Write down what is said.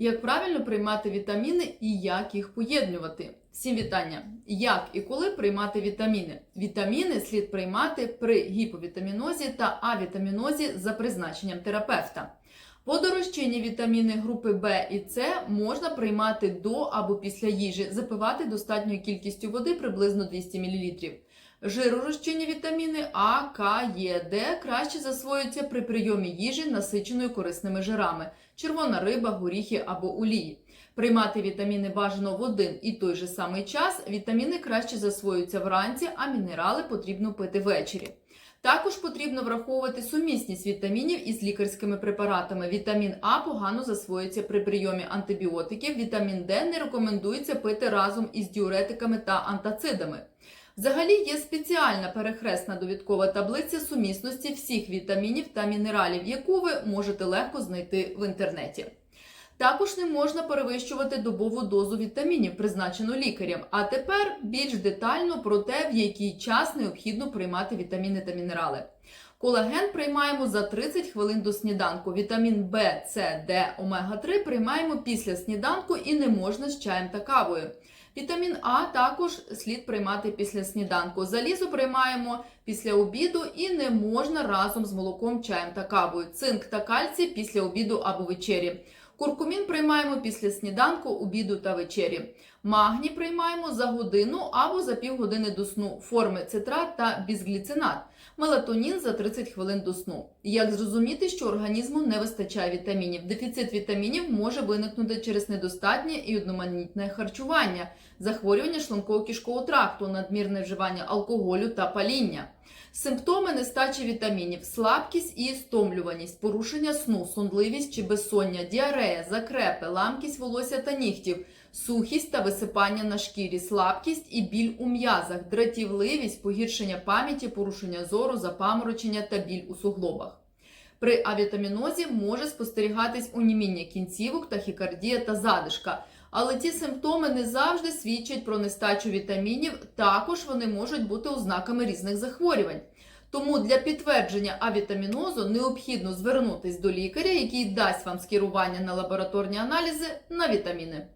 Як правильно приймати вітаміни і як їх поєднувати? Всім вітання! Як і коли приймати вітаміни? Вітаміни слід приймати при гіповітамінозі та авітамінозі за призначенням терапевта. Водорозчинні вітаміни групи В і С можна приймати до або після їжі, запивати достатньою кількістю води приблизно 200 мл. Жиророзчинні вітаміни А, К, Е, Д краще засвоюються при прийомі їжі, насиченою корисними жирами, червона риба, горіхи або олії. Приймати вітаміни бажано в один і той же самий час. Вітаміни краще засвоюються вранці, а мінерали потрібно пити ввечері. Також потрібно враховувати сумісність вітамінів із лікарськими препаратами. Вітамін А погано засвоюється при прийомі антибіотиків. Вітамін Д не рекомендується пити разом із діуретиками та антацидами. Взагалі є спеціальна перехресна довідкова таблиця сумісності всіх вітамінів та мінералів, яку ви можете легко знайти в інтернеті. Також не можна перевищувати добову дозу вітамінів, призначену лікарем. А тепер більш детально про те, в який час необхідно приймати вітаміни та мінерали. Колаген приймаємо за 30 хвилин до сніданку. Вітамін В, С, Д, омега 3 приймаємо після сніданку і не можна з чаєм та кавою. Вітамін А також слід приймати після сніданку. Залізо приймаємо після обіду і не можна разом з молоком, чаєм та кавою. Цинк та кальцій після обіду або вечері. Куркумін приймаємо після сніданку, обіду та вечері. Магній приймаємо за годину або за півгодини до сну. Форми цитрат та бізгліцинат. Мелатонін за 30 хвилин до сну. Як зрозуміти, що організму не вистачає вітамінів? Дефіцит вітамінів може виникнути через недостатнє і одноманітне харчування, захворювання шлунково-кишкового тракту, надмірне вживання алкоголю та паління. Симптоми нестачі вітамінів: слабкість і стомлюваність, порушення сну, сонливість чи безсоння, діарея, закрепи, ламкість волосся та нігтів, сухість та висипання на шкірі, слабкість і біль у м'язах, дратівливість, погіршення пам'яті, порушення зору, запаморочення та біль у суглобах. При авітамінозі може спостерігатись уніміння кінцівок, тахікардія та задишка. Але ці симптоми не завжди свідчать про нестачу вітамінів, також вони можуть бути ознаками різних захворювань. Тому для підтвердження авітамінозу необхідно звернутись до лікаря, який дасть вам скерування на лабораторні аналізи на вітаміни.